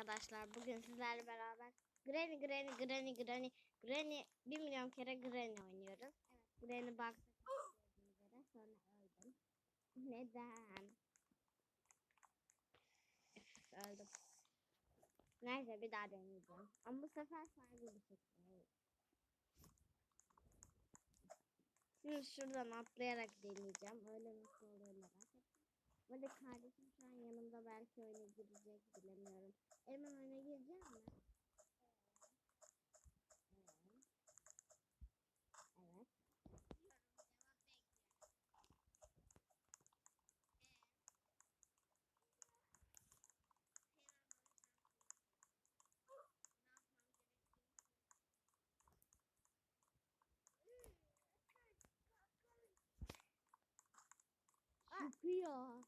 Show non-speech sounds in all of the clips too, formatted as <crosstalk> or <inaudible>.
arkadaşlar. Bugün sizlerle beraber Granny Granny Granny Granny Granny bir milyon kere Granny oynuyoruz. Granny bak sonra öldüm. Neden? Öldüm. Neyse bir daha deneyeceğim. Ama bu sefer farklı bir şekilde. Şimdi şuradan atlayarak deneyeceğim. Öyle nasıl oluyor Böyle kardeşim şu an yanımda belki oyuna girecek bilemiyorum. Erman oyuna girecek mi? Evet. Evet. Çıkıyor.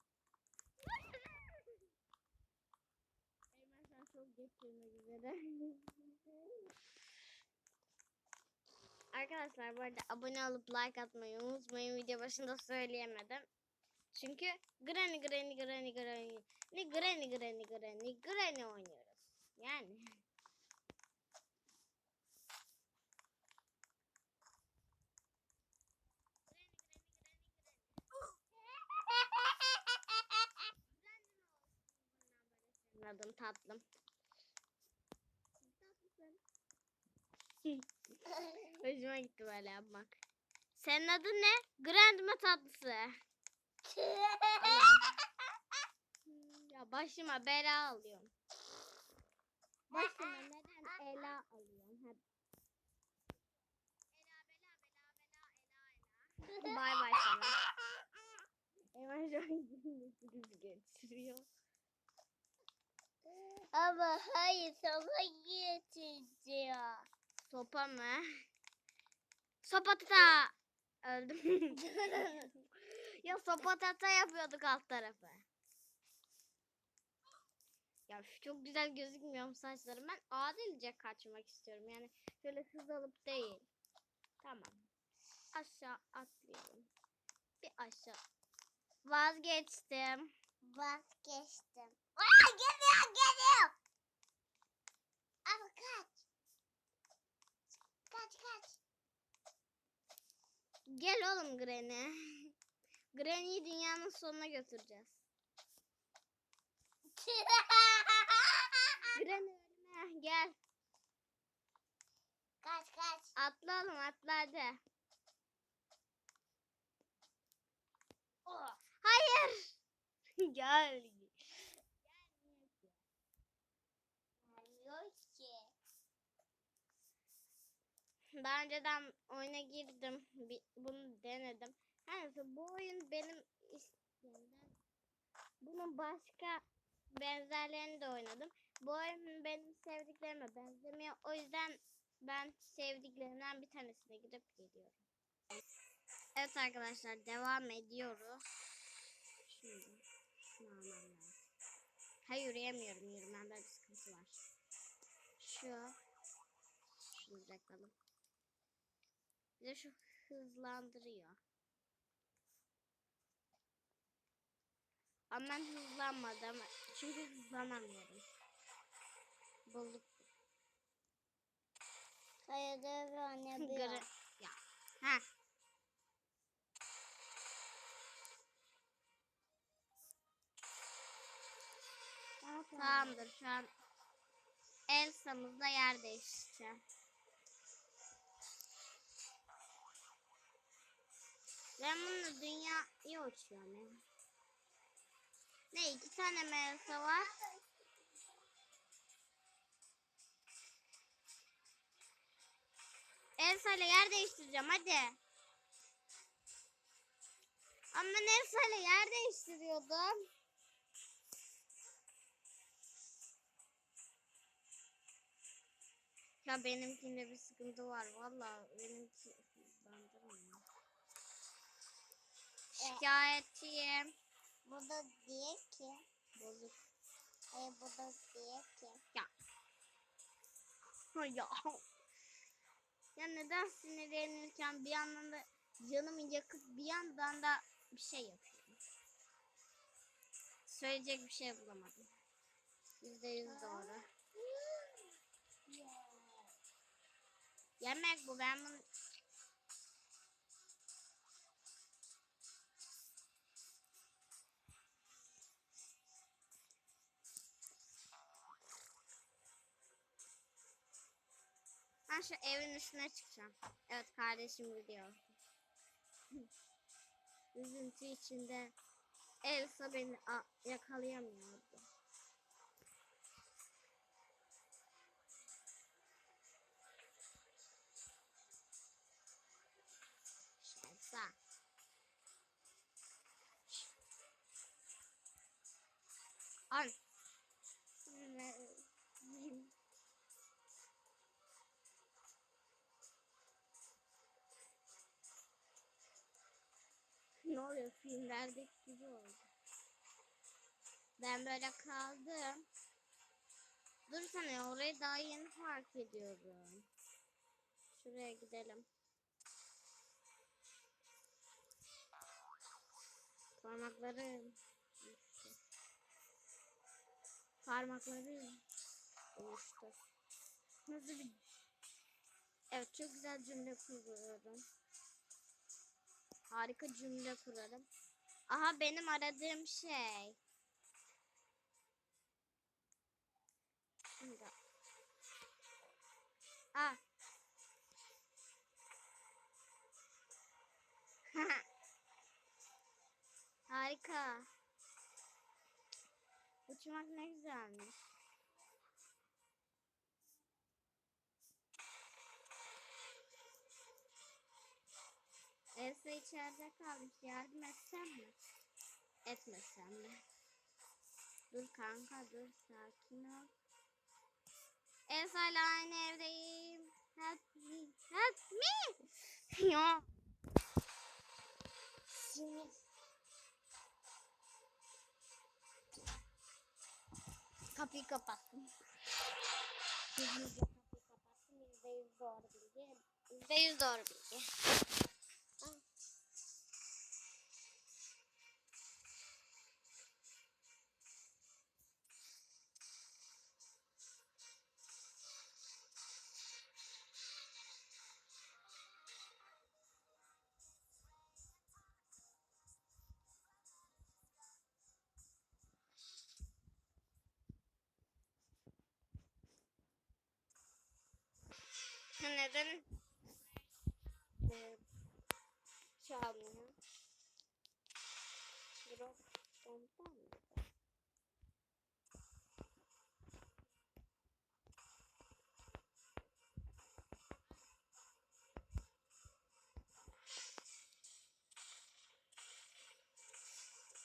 Geçirmek üzere. <laughs> Arkadaşlar bu arada abone olup like atmayı unutmayın. Video başında söyleyemedim. Çünkü Granny Granny Granny Granny ne Granny Granny Granny Granny oynuyoruz. Yani. <laughs> Adın tatlım. <laughs> Hoşuma gitti böyle yapmak. Senin adın ne? Grandma tatlısı. <laughs> ya başıma bela alıyorum. Başıma neden ela alıyorum? Hep. Bay bay sana. Hemen şu an geçiriyor. Ama hayır sana getiriyor. Sopa mı? <laughs> Sopa tata. Öldüm. <laughs> ya sopa tata yapıyorduk alt tarafı. Ya şu çok güzel gözükmüyor mu saçlarım? Ben adilce kaçmak istiyorum. Yani şöyle hız alıp değil. Tamam. Aşağı atlayalım. Bir aşağı. Vazgeçtim. Vazgeçtim. Aa, geliyor geliyor. Ama kaç. Kaç kaç. Gel oğlum Granny. <laughs> Granny'yi dünyanın sonuna götüreceğiz. <laughs> Granny ölme. Gel. kaç kaç. Atla oğlum atla hadi. Oh. Hayır. <laughs> Gel. Gelmiyor ki. Daha önceden oyuna girdim. Bunu denedim. Her neyse bu oyun benim isteğimden. Bunun başka benzerlerini de oynadım. Bu oyun benim sevdiklerime benzemiyor. O yüzden ben sevdiklerimden bir tanesine girip geliyorum. Evet arkadaşlar devam ediyoruz. Şimdi şunu almam lazım. Ha yürüyemiyorum. Yürümemde bir sıkıntı var. Şu. Şunu bırakalım. Bir de şu hızlandırıyor. Ama ben hızlanmadım. Çünkü hızlanamıyorum. Bulduk. Hayır dur anne diyor. Ya. Ha. Tamamdır şu an Elsa'mızla yer değiştireceğim. Ben bununla dünya iyi uçuyor ne? İki tane Elsa var? Elsa ile yer değiştireceğim hadi. Ama ben ile yer değiştiriyordum. Ya benimkinde bir sıkıntı var. Valla benimki Şikayetçiyim. Burada diye ki. Bozuk. E, Hayır burada diye ki. Ya. Ya. Ya neden sinirlenirken bir yandan da canımı yakıp bir yandan da bir şey yapıyorum. Söyleyecek bir şey bulamadım. Yüzde yüz doğru. Yemek bu ben bunu Ben şu evin üstüne çıkacağım. Evet kardeşim gidiyor. <laughs> Üzüntü içinde Elsa beni yakalayamıyordu. Elsa. An. Filmlerdeki gibi oldu. Ben böyle kaldım. Dur sana orayı daha yeni fark ediyorum. Şuraya gidelim. Parmaklarım. Parmaklarım. Uyuştu. Nasıl bir... Evet çok güzel cümle kuruyorum. Harika cümle kurarım. Aha benim aradığım şey. Şimdi. Ah. <laughs> Harika. Uçmak ne güzelmiş. Elsa içeride kalmış. Yardım etsem mi? Etmesem mi? Dur kanka dur sakin ol. İle aynı evdeyim. Help me. Help me. Sinir. Kapıyı kapattım. Kapıyı kapattım. Yüzde yüz doğru bilgi. Yüzde yüz doğru bilgi. Neden e, çalmıyor? Drop ondan mı?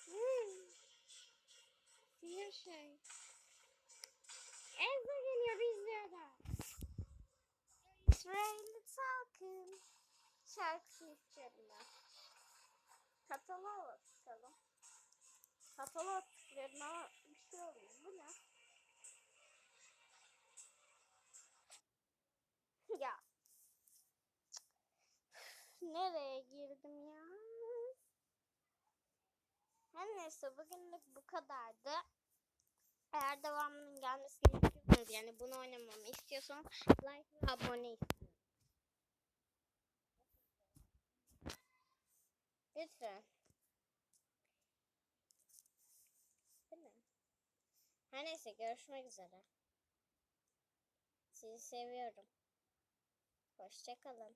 Hmm. Siyah şey. Şarkısı istiyorum ben. Kataloğa bakalım. Kataloğa tıklıyorum ama bir şey olmuyor. Bu ne? <laughs> ya. Nereye girdim ya? Her neyse bugünlük bu kadardı. Eğer devamının gelmesini istiyorsanız yani bunu oynamamı istiyorsanız like ve abone Lütfen. Değil mi? Her neyse görüşmek üzere. Sizi seviyorum. Hoşçakalın.